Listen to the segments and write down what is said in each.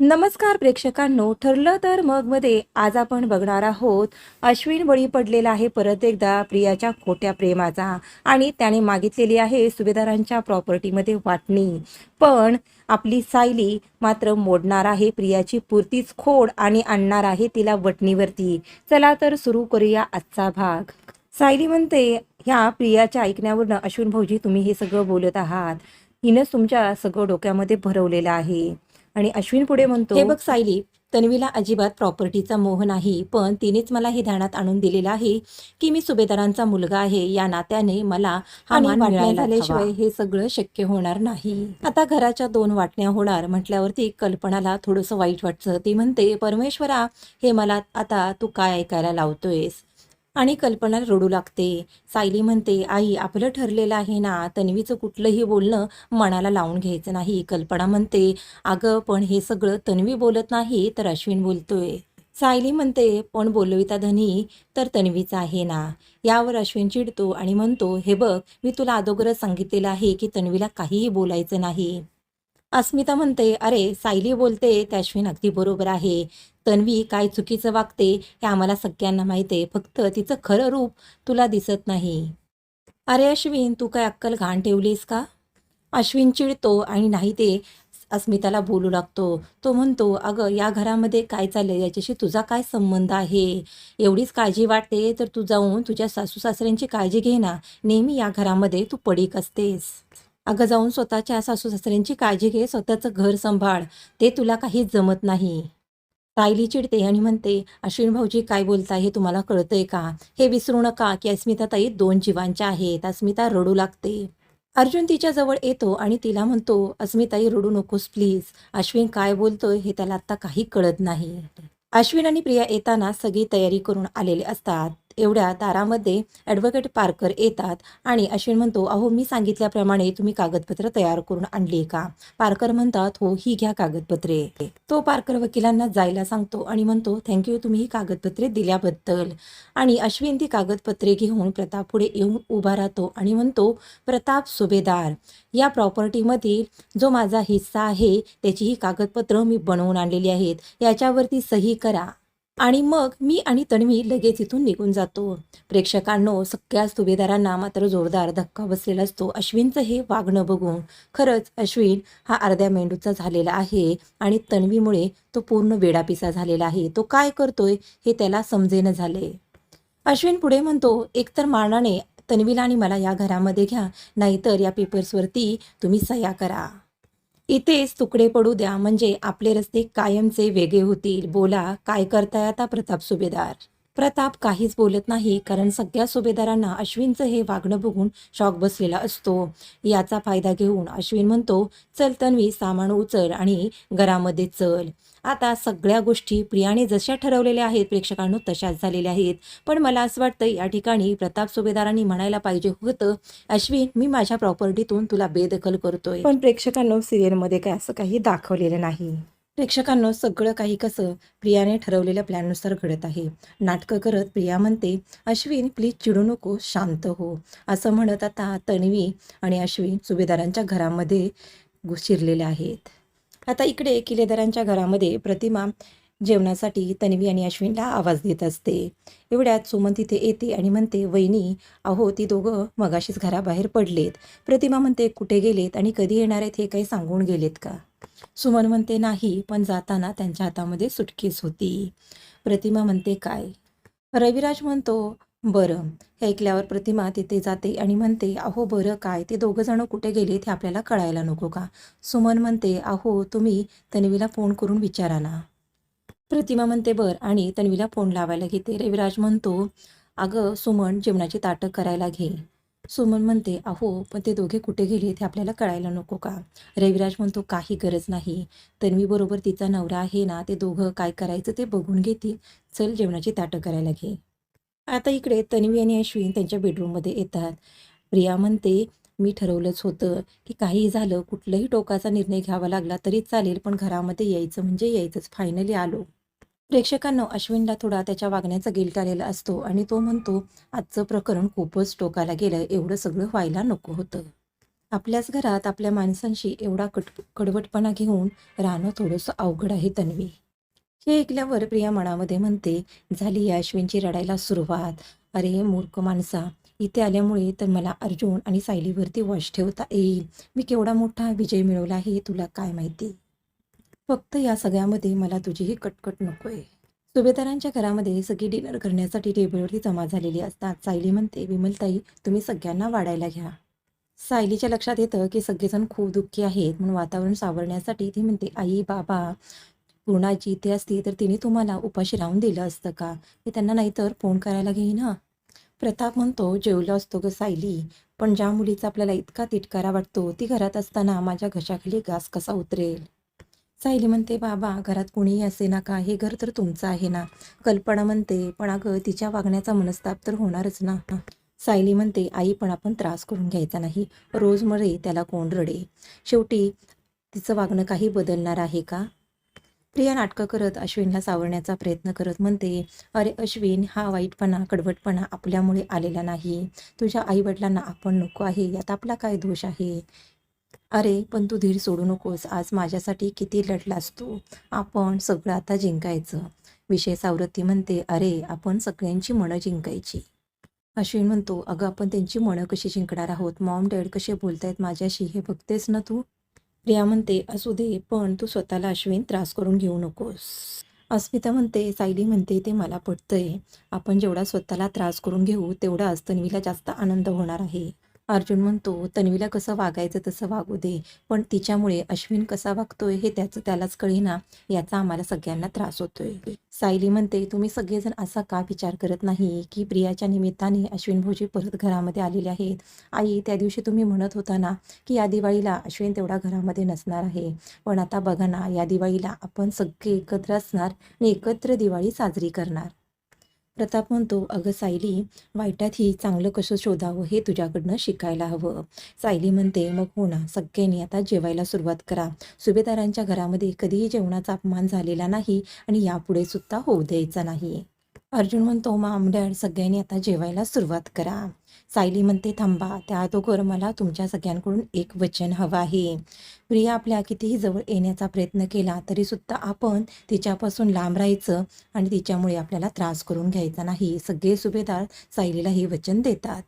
नमस्कार प्रेक्षकांनो ठरलं तर मगमध्ये आज आपण बघणार आहोत अश्विन बळी पडलेला आहे परत एकदा प्रियाच्या खोट्या प्रेमाचा आणि त्याने मागितलेली आहे सुभेदारांच्या प्रॉपर्टीमध्ये वाटणी. पण आपली सायली मात्र मोडणार आहे प्रियाची पुरतीच खोड आणि आणणार आहे तिला वटणीवरती. चला तर सुरू करूया आजचा भाग. सायली म्हणते ह्या प्रियाच्या ऐकण्यावरनं अश्विन भाऊजी तुम्ही हे सगळं बोलत आहात. हिनंच तुमच्या सगळं डोक्यामध्ये भरवलेलं आहे. आणि अश्विन पुढे म्हणतो हे बघ सायली तन्वीला अजिबात प्रॉपर्टीचा मोह नाही पण तिनेच मला हे ध्यानात आणून दिलेलं आहे की मी सुभेदारांचा मुलगा आहे या नात्याने मला हा मान झाल्याशिवाय हे सगळं शक्य होणार नाही. आता घराच्या दोन वाटण्या होणार म्हटल्यावरती कल्पनाला थोडंसं वाईट वाटतं. ती म्हणते परमेश्वरा हे मला आता तू काय ऐकायला लावतोयस? आणि कल्पना रडू लागते. सायली म्हणते आई आपलं ठरलेलं आहे ना तन्वीचं कुठलंही बोलणं मनाला लावून घ्यायचं नाही. कल्पना म्हणते अगं पण हे सगळं तन्वी बोलत नाही तर अश्विन बोलतोय. सायली म्हणते पण बोलविता धनी तर तन्वीचा आहे ना. यावर अश्विन चिडतो आणि म्हणतो हे बघ मी तुला अदोगरच सांगितलेलं आहे की तन्वीला काहीही बोलायचं नाही. अस्मिता म्हणते अरे सायली बोलते ते अश्विन अगदी बरोबर आहे. तन्वी काय चुकीचं वागते हे आम्हाला सगळ्यांना माहिती आहे. फक्त तिचं खरं रूप तुला दिसत नाही. अरे अश्विन तू काय अक्कल घाण ठेवलीस का? अश्विन चिडतो आणि नाही ते अस्मिताला बोलू लागतो. तो म्हणतो अगं या घरामध्ये काय चाललंय? याच्याशी तुझा काय संबंध आहे? एवढीच काळजी वाटते तर तू जाऊन तुझ्या सासू सासऱ्यांची काळजी घे ना. नेहमी या घरामध्ये तू पडीक असतेस. अगं जाऊन स्वतःच्या सासू सासऱ्यांची काळजी घे स्वतःचं घर सांभाळ ते तुला काहीच जमत नाही. सायली चिडते आणि म्हणते अश्विन भाऊजी काय बोलताय हे तुम्हाला कळतंय का? हे विसरू नका की अस्मिता ताई दोन जीवांच्या आहेत अस्मिता रडू लागते. अर्जुन तिच्या जवळ येतो आणि तिला म्हणतो अस्मिताई रडू नकोस प्लीज अश्विन काय बोलतोय हे त्याला आता काही कळत नाही. अश्विन आणि प्रिया येताना सगळी तयारी करून आलेले असतात. एवढ्या दारामध्ये ॲडव्होकेट पारकर येतात आणि अश्विन म्हणतो अहो मी सांगितल्याप्रमाणे तुम्ही कागदपत्र तयार करून आणली का? पारकर म्हणतात हो ही घ्या कागदपत्रे. तो पारकर वकिलांना जायला सांगतो आणि म्हणतो थँक्यू तुम्ही ही कागदपत्रे दिल्याबद्दल. आणि अश्विन ती कागदपत्रे घेऊन प्रताप पुढे येऊन उभा राहतो आणि म्हणतो प्रताप सुभेदार या प्रॉपर्टीमधील जो माझा हिस्सा आहे त्याची ही कागदपत्र मी बनवून आणलेली आहेत याच्यावरती सही करा. आणि मग मी आणि तन्वी लगेच इथून निघून जातो. प्रेक्षकांनो सगळ्या सुभेदारांना मात्र जोरदार धक्का बसलेला असतो. अश्विनचं हे वागणं बघून खरंच अश्विन हा अर्ध्या मेंडूचा झालेला आहे आणि तन्वीमुळे तो पूर्ण वेडापिसा झालेला आहे. तो काय करतोय हे त्याला समजेनं झाले अश्विन पुढे म्हणतो एकतर मारणाने तन्वीला आणि मला या घरामध्ये घ्या नाहीतर या पेपर्सवरती तुम्ही सह्या करा. इथेच तुकडे पडू द्या. म्हणजे आपले रस्ते कायमचे वेगळे होतील. बोला काय करताय आता प्रताप सुभेदार? प्रताप काहीच बोलत नाही कारण सगळ्या सुभेदारांना अश्विनचं हे वागणं बघून शॉक बसलेला असतो. याचा फायदा घेऊन अश्विन म्हणतो चल तन्वी सामान उचल आणि घरामध्ये चल. आता सगळ्या गोष्टी प्रियाने जशा ठरवलेल्या आहेत प्रेक्षकांनो तशाच झालेल्या आहेत. पण मला असं वाटतं या ठिकाणी प्रताप सुभेदारांनी म्हणायला पाहिजे होतं अश्विन मी माझ्या प्रॉपर्टीतून तुला बेदखल करतोय. पण प्रेक्षकांनो सिरियलमध्ये काय असं काही दाखवलेलं नाही. प्रेक्षकांनो सगळं काही कसं प्रियाने ठरवलेल्या प्लॅननुसार घडत आहे. नाटकं करत प्रिया म्हणते अश्विन प्लीज चिडू नको शांत हो. असं म्हणत आता तन्वी आणि अश्विन सुभेदारांच्या घरामध्ये शिरलेले आहेत. आता इकडे किल्लेदारांच्या घरामध्ये प्रतिमा जेवणासाठी तन्वी आणि अश्विनला आवाज देत असते. एवढ्यात सुमन तिथे येते आणि म्हणते वहिनी अहो ती दोघं मगाशीच घराबाहेर पडलेत. प्रतिमा म्हणते कुठे गेलेत आणि कधी येणार आहेत हे काही सांगून गेलेत का? सुमन म्हणते नाही पण जाताना त्यांच्या हातामध्ये सुटकेस होती. प्रतिमा म्हणते काय? रविराज म्हणतो बरं. हे ऐकल्यावर प्रतिमा तिथे जाते आणि म्हणते अहो बरं काय? ते दोघं जण कुठे गेले हे आपल्याला कळायला नको का? सुमन म्हणते अहो तुम्ही तन्वीला फोन करून विचारा ना प्रतिमा म्हणते बर. आणि तन्वीला फोन लावायला घेते. रविराज म्हणतो अगं सुमन जेवणाची ताटं करायला घे. सुमन म्हणते अहो पण ते दोघे कुठे गेले हे आपल्याला कळायला नको का? रविराज म्हणतो काही गरज नाही. तन्वी बरोबर तिचा नवरा आहे ना ते दोघं काय करायचं ते बघून घेतील. चल जेवणाची ताटं करायला घे. आता इकडे तन्वी आणि अश्विन त्यांच्या बेडरूममध्ये येतात. प्रिया म्हणते मी ठरवलंच होतं की काही झालं कुठलंही टोकाचा निर्णय घ्यावा लागला तरी चालेल पण घरामध्ये यायचं म्हणजे यायचंच. फायनली आलो. प्रेक्षकांना अश्विनला थोडा त्याच्या वागण्याचा गिल्ट आलेला असतो आणि तो म्हणतो आजचं प्रकरण खूपच टोकाला गेलं एवढं सगळं व्हायला नको होतं. आपल्याच घरात आपल्या माणसांशी एवढा कट कडवटपणा घेऊन राहणं थोडंसं अवघड आहे तन्वी. हे ऐकल्यावर प्रिया मनामध्ये म्हणते झाली या अश्विनची रडायला सुरुवात. अरे मूर्ख माणसा इथे आल्यामुळे तर मला अर्जुन आणि सायलीवरती वॉश ठेवता येईल. मी केवढा मोठा विजय मिळवला हे तुला काय माहिती? फक्त या सगळ्यामध्ये मला तुझीही कटकट कटकट नकोय. सुभेदारांच्या घरामध्ये सगळी डिनर करण्यासाठी टेबलवरती जमा झालेली असतात. सायली म्हणते विमलताई तुम्ही सगळ्यांना वाढायला घ्या. सायलीच्या लक्षात येतं की सगळेजण खूप दुःखी आहेत म्हणून वातावरण सावरण्यासाठी ती म्हणते आई बाबा पूर्णाजी इथे असती तर तिने तुम्हाला उपाशी राहून दिलं असतं का? मी त्यांना नाहीतर फोन करायला घेईना. प्रताप म्हणतो जेवलो असतो ग सायली पण ज्या मुलीचा आपल्याला इतका तिटकारा वाटतो ती घरात असताना माझ्या घशाखाली घास कसा उतरेल? सायली म्हणते बाबा घरात कोणीही असे ना का? हे घर तर तुमचं आहे ना? कल्पना म्हणते पण अगं तिच्या वागण्याचा मनस्ताप तर होणारच ना. सायली म्हणते आई पण आपण त्रास करून घ्यायचा नाही. रोज मरे त्याला कोण रडे. शेवटी तिचं वागणं काही बदलणार आहे का? प्रिया नाटकं करत अश्विनला सावरण्याचा प्रयत्न करत म्हणते अरे अश्विन हा वाईटपणा कडवटपणा आपल्यामुळे आलेला नाही. तुझ्या आईवडिलांना आपण नको आहे यात आपला काय दोष आहे? अरे पण तू धीर सोडू नकोस आज माझ्यासाठी किती लढलास तू? आपण सगळं आता जिंकायचं. विषय सावरती म्हणते अरे आपण सगळ्यांची मनं जिंकायची. अश्विन म्हणतो अगं आपण त्यांची मनं कशी जिंकणार आहोत? मॉम डॅड कसे बोलतायत माझ्याशी? हे बघतेस ना तू? प्रिया म्हणते असू दे पण तू स्वतःला अश्विन त्रास करून घेऊ नकोस. अस्मिता म्हणते सायली म्हणते ते मला पटतंय. आपण जेवढा स्वतःला त्रास करून घेऊ तेवढा अस्तन्वीला जास्त आनंद होणार आहे. अर्जुन म्हणतो तन्वीला कसं वागायचं तसं वागू दे पण तिच्यामुळे अश्विन कसा वागतोय हे त्याचं त्यालाच कळेना याचा आम्हाला सगळ्यांना त्रास होतोय. सायली म्हणते तुम्ही सगळेजण असा का विचार करत नाही की प्रियाच्या निमित्ताने अश्विन भाऊजी परत घरामध्ये आलेले आहेत? आई त्या दिवशी तुम्ही म्हणत होता ना की या दिवाळीला अश्विन तेवढा घरामध्ये नसणार आहे. पण आता बघा ना या दिवाळीला आपण सगळे एकत्र असणार आणि एकत्र दिवाळी साजरी करणार. प्रताप म्हणतो अगं सायली वाईटातही चांगलं कसं शोधावं हे तुझ्याकडनं शिकायला हवं. सायली म्हणते मग हो ना सगळ्यांनी आता जेवायला सुरुवात करा. सुभेदारांच्या घरामध्ये कधीही जेवणाचा अपमान झालेला नाही आणि यापुढे सुद्धा होऊ द्यायचा नाही. अर्जुन म्हणतो माम डॅड सगळ्यांनी आता जेवायला सुरुवात करा. सायली म्हणते थांबा त्या अगोदर मला तुमच्या सगळ्यांकडून एक वचन हवं आहे. प्रिया आपल्या कितीही जवळ येण्याचा प्रयत्न केला तरी सुद्धा आपण तिच्यापासून लांब राहायचं आणि तिच्यामुळे आपल्याला त्रास करून घ्यायचा नाही. सगळे सुभेदार सायलीला हे वचन देतात.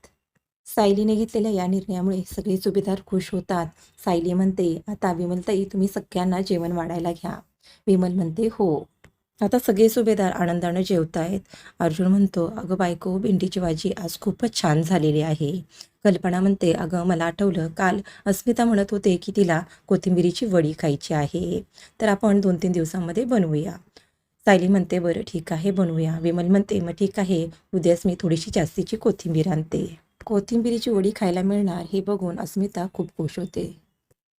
सायलीने घेतलेल्या या निर्णयामुळे सगळे सुभेदार खुश होतात. सायली म्हणते आता विमलताई तुम्ही सगळ्यांना जेवण वाढायला घ्या. विमल म्हणते हो. आता सगळे सुभेदार आनंदानं जेवत आहेत. अर्जुन म्हणतो अगं बायको भेंडीची भाजी आज खूपच छान झालेली आहे. कल्पना म्हणते अगं मला आठवलं काल अस्मिता म्हणत होते की तिला कोथिंबिरीची वडी खायची आहे. तर आपण दोन तीन दिवसांमध्ये बनवूया. सायली म्हणते बरं ठीक आहे बनवूया. विमल म्हणते मग ठीक आहे उद्याच मी थोडीशी जास्तीची कोथिंबीर आणते. कोथिंबिरीची वडी खायला मिळणार हे बघून अस्मिता खूप खुश होते.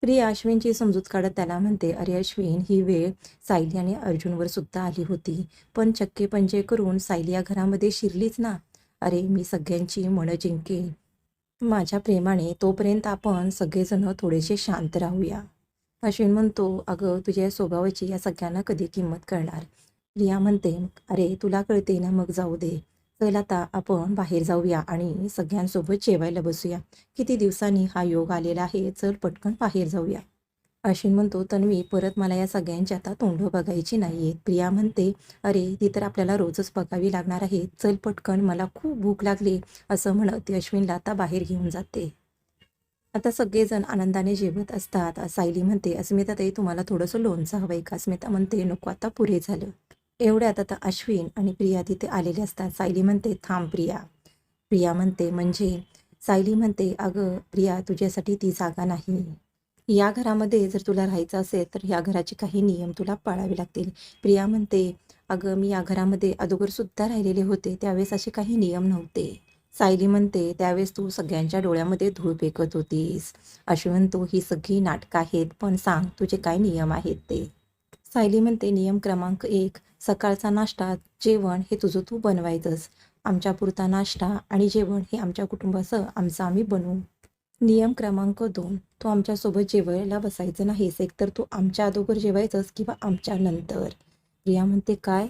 प्रिया अश्विनची समजूत काढत त्याला म्हणते अरे अश्विन ही वेळ सायली आणि अर्जुनवर सुद्धा आली होती. पण चक्के पंजे करून सायली या घरामध्ये शिरलीच ना. अरे मी सगळ्यांची मनं जिंकेन. माझ्या प्रेमाने तोपर्यंत आपण सगळेजण थोडेसे शांत राहूया. अश्विन म्हणतो अगं तुझ्या स्वभावाची या सगळ्यांना कधी किंमत करणार प्रिया म्हणते अरे तुला कळते ना मग जाऊ दे. चल आता आपण बाहेर जाऊया आणि सगळ्यांसोबत जेवायला बसूया. किती दिवसांनी हा योग आलेला आहे चल पटकन बाहेर जाऊया. अश्विन म्हणतो तन्वी परत मला या सगळ्यांची आता तोंड बघायची नाहीये प्रिया म्हणते अरे ती तर आपल्याला रोजच बघावी लागणार आहे. चल पटकन मला खूप भूक लागली असं म्हणत ती अश्विनला आता बाहेर घेऊन जाते. आता सगळेजण आनंदाने जेवत असतात. सायली म्हणते अस्मिता ताई तुम्हाला थोडंसं लोणचं हवं आहे का? अस्मिता म्हणते नको आता पुरे झालं. एवढ्यात आता अश्विन आणि प्रिया तिथे आलेले असतात. सायली म्हणते थांब प्रिया. प्रिया म्हणते म्हणजे? सायली म्हणते अगं प्रिया तुझ्यासाठी ती जागा नाही. या घरामध्ये जर तुला राहायचं असेल तर या घराचे काही नियम तुला पाळावे लागतील. प्रिया म्हणते अगं मी या घरामध्ये अगोदर सुद्धा राहिलेले होते त्यावेळेस असे काही नियम नव्हते. सायली म्हणते त्यावेळेस तू सगळ्यांच्या डोळ्यामध्ये धूळ फेकत होतीस. अश्विन म्हणतो ही सगळी नाटकं आहेत पण सांग तुझे काय नियम आहेत ते? सायली म्हणते नियम क्रमांक एक सकाळचा नाश्ता जेवण हे तुझं तू बनवायचंस. आमच्या पुरता नाश्ता आणि जेवण हे आमच्या कुटुंबासह आमचं आम्ही बनवू. नियम क्रमांक दोन तू आमच्यासोबत जेवायला बसायचं नाहीस. एकतर तू आमच्या अगोदर जेवायचंस किंवा आमच्या नंतर. प्रिया म्हणते काय?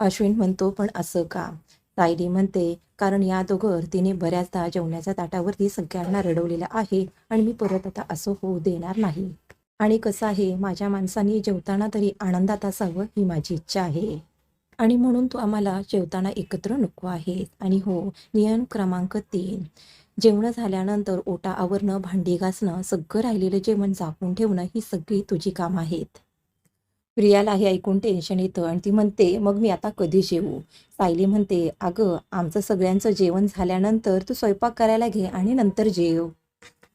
अश्विन म्हणतो पण असं का? सायली म्हणते कारण या दोघं तिने बऱ्याचदा जेवणाच्या ताटावरती सगळ्यांना रडवलेलं आहे आणि मी परत आता असं होऊ देणार नाही. आणि कसं आहे माझ्या माणसांनी जेवताना तरी आनंदात असावं ही माझी इच्छा आहे. आणि म्हणून तू आम्हाला जेवताना एकत्र नको आहे आणि हो नियम क्रमांक तीन. जेवण झाल्यानंतर ओटा आवरणं भांडी घासणं सगळं राहिलेलं जेवण झाकून ठेवणं ही सगळी तुझी कामं आहेत. प्रियाला हे ऐकून टेन्शन येतं आणि ती म्हणते मग मी आता कधी जेवू? सायली म्हणते अगं आमचं सगळ्यांचं जेवण झाल्यानंतर तू स्वयंपाक करायला घे आणि नंतर जेव.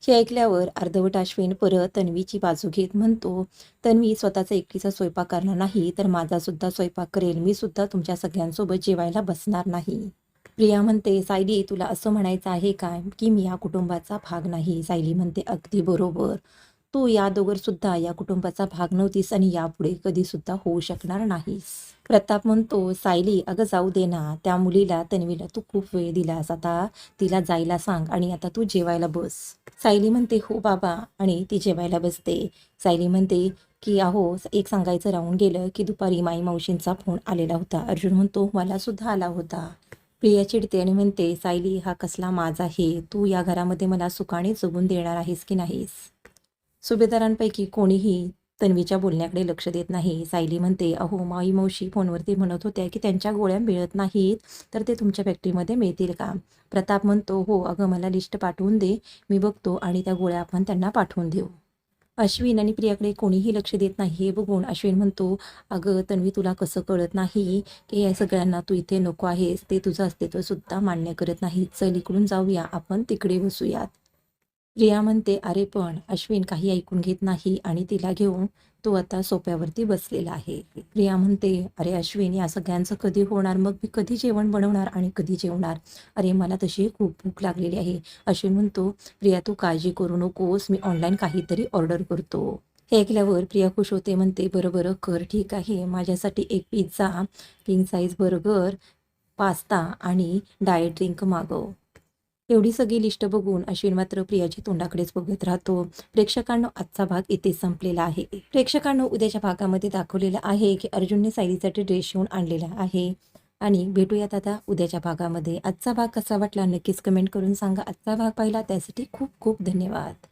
हे ऐकल्यावर अर्धवट अश्विन परत तन्वीची बाजू घेत म्हणतो तन्वी स्वतःचा एकटीचा स्वयंपाक करणार नाही तर माझा सुद्धा स्वयंपाक करेल. मी सुद्धा तुमच्या सगळ्यांसोबत जेवायला बसणार नाही. प्रिया म्हणते सायली तुला असं म्हणायचं आहे काय की मी या कुटुंबाचा भाग नाही? सायली म्हणते अगदी बरोबर. तू या दोघर सुद्धा या कुटुंबाचा भाग नव्हतीस आणि यापुढे कधी सुद्धा होऊ शकणार नाहीस. प्रताप म्हणतो सायली अगं जाऊ दे ना. त्या मुलीला तन्वीला तू खूप वेळ दिलास. आता तिला जायला सांग आणि आता तू जेवायला बस. सायली म्हणते हो बाबा. आणि ती जेवायला बसते. सायली म्हणते की अहो एक सांगायचं राहून गेलं की दुपारी माई मावशींचा फोन आलेला होता. अर्जुन म्हणतो मला सुद्धा आला होता. प्रिया चिडते आणि म्हणते सायली हा कसला माज आहे तू या घरामध्ये मला सुखाने जगून देणार आहेस की नाहीस? सुभेदारांपैकी कोणीही तन्वीच्या बोलण्याकडे लक्ष देत नाही. सायली म्हणते अहो माई मावशी फोनवरती म्हणत होत्या की त्यांच्या गोळ्या मिळत नाहीत तर ते तुमच्या फॅक्टरीमध्ये मिळतील का? प्रताप म्हणतो हो अगं मला लिस्ट पाठवून दे मी बघतो आणि त्या गोळ्या आपण त्यांना पाठवून देऊ. अश्विन आणि प्रियाकडे कोणीही लक्ष देत नाही. हे बघून अश्विन म्हणतो अगं तन्वी तुला कसं कळत नाही की या सगळ्यांना तू इथे नको आहेस ते तुझं अस्तित्व सुद्धा मान्य करत नाही चल इकडून जाऊया आपण तिकडे बसूयात. प्रिया म्हणते अरे पण अश्विन काही ऐकून घेत नाही आणि तिला घेऊन तो आता सोप्यावरती बसलेला आहे. प्रिया म्हणते अरे अश्विन या सगळ्यांचं कधी होणार? मग मी कधी जेवण बनवणार आणि कधी जेवणार? अरे मला तशी खूप भूक लागलेली आहे. अश्विन म्हणतो प्रिया तू काळजी करू नकोस मी ऑनलाईन काहीतरी ऑर्डर करतो. हे ऐकल्यावर प्रिया खुश होते म्हणते बरं बरं कर ठीक आहे. माझ्यासाठी एक pizza king size burger pasta आणि डाएट ड्रिंक मागव. एवढी सगळी लिस्ट बघून अश्विन मात्र प्रियाच्या तोंडाकडेच बघत राहतो. प्रेक्षकांनो आजचा भाग इथे संपलेला आहे. प्रेक्षकांनो उद्याच्या भागामध्ये दाखवलेलं आहे की अर्जुनने सायलीसाठी ड्रेस शिवून आणलेला आहे. आणि भेटूयात आता उद्याच्या भागामध्ये. आजचा भाग कसा वाटला नक्कीच कमेंट करून सांगा. आजचा भाग पाहिला त्यासाठी खूप खूप धन्यवाद.